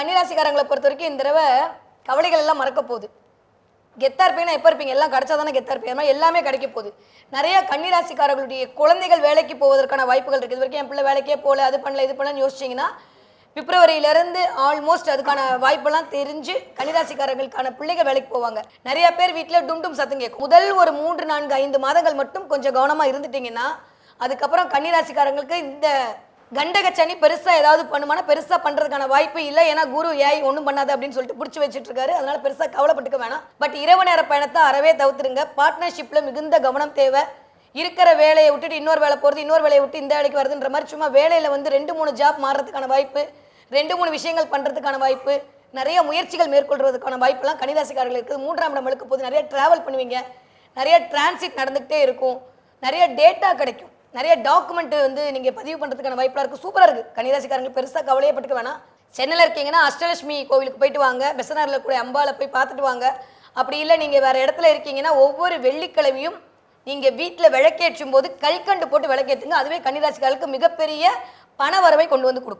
கன்னிராசிக்காரங்களை பொறுத்த வரைக்கும் இந்த தடவை கவலைகள் எல்லாம் மறக்க போகுது. கெத்தா இருப்பீங்கன்னா எப்போ இருப்பீங்க? எல்லாம் கிடச்சா தானே கெத்தா இருப்பீங்க? அது மாதிரி எல்லாமே கிடைக்க போகுது. நிறைய கன்னிராசிக்காரர்களுடைய குழந்தைகள் வேலைக்கு போவதற்கான வாய்ப்புகள் இருக்குது இது வரைக்கும் என் பிள்ளை வேலைக்கே போகல அது பண்ணல இது பண்ணலன்னு யோசிச்சிங்கன்னா பிப்ரவரியிலேருந்து ஆல்மோஸ்ட் அதுக்கான வாய்ப்பெல்லாம் தெரிஞ்சு கன்னிராசிக்காரர்களுக்கான பிள்ளைகள் வேலைக்கு போவாங்க. நிறைய பேர் வீட்டில் டும் சத்தம் கேட்கும் முதல் ஒரு மூன்று நான்கு ஐந்து மாதங்கள் மட்டும் கொஞ்சம் கவனமாக இருந்துட்டீங்கன்னா அதுக்கப்புறம் கன்னிராசிக்காரங்களுக்கு இந்த கண்டக சனி பெருசா ஏதாவது பண்ணுமானா பெருசா பண்றதுக்கான வாய்ப்பு இல்லை. ஏன்னா குரு ஏய் ஒன்றும் பண்ணாது அப்படின்னு சொல்லிட்டு பிடிச்சி வச்சுட்டு இருக்காரு அதனால பெருசா கவலைப்பட்டுக்க வேணாம். பட் இரவு நேர பயணத்தை அறவே தவிர்த்துருங்க. பார்ட்னர்ஷிப்ல மிகுந்த கவனம் தேவை. இருக்கிற வேலையை விட்டுட்டு இன்னொரு வேலை போகிறது இன்னொரு வேலையை விட்டு இந்த வேலைக்கு வருதுன்ற மாதிரி சும்மா வேலையில் வந்து ரெண்டு மூணு ஜாப் மாறுறதுக்கான வாய்ப்பு ரெண்டு மூணு விஷயங்கள் பண்ணுறதுக்கான வாய்ப்பு நிறைய முயற்சிகள் மேற்கொள்றதுக்கான வாய்ப்பெல்லாம் கன்னிராசிக்காரர்கள் இருக்குது. மூன்றாம் இடம் இழுக்க போது நிறைய ட்ராவல் பண்ணுவீங்க. நிறைய டிரான்சிட் நடந்துக்கிட்டே இருக்கும். நிறைய டேட்டா கிடைக்கும். நிறைய டாக்குமெண்ட் வந்து நீங்கள் பதிவு பண்ணுறதுக்கான வாய்ப்பெலாம் இருக்குது சூப்பராக இருக்குது கன்னிராசிக்காரங்க பெருசாக கவலையே பட்டுக்க வேணாம். சென்னையில் இருக்கீங்கன்னா அஷ்டலட்சுமி கோவிலுக்கு போயிட்டு வாங்க. பெசனாரில் கூட அம்பால போய் பார்த்துட்டு வாங்க. அப்படி இல்லை நீங்கள் வேறு இடத்துல இருக்கீங்கன்னா ஒவ்வொரு வெள்ளிக்கிழமையும் நீங்கள் வீட்டில் விளக்கேற்றும் போது கல்கண்டு போட்டு விளக்கேற்றுங்க அதுவே கன்னிராசிக்காரர்களுக்கு மிகப்பெரிய பண வரவை கொண்டு வந்து கொடுக்கும்.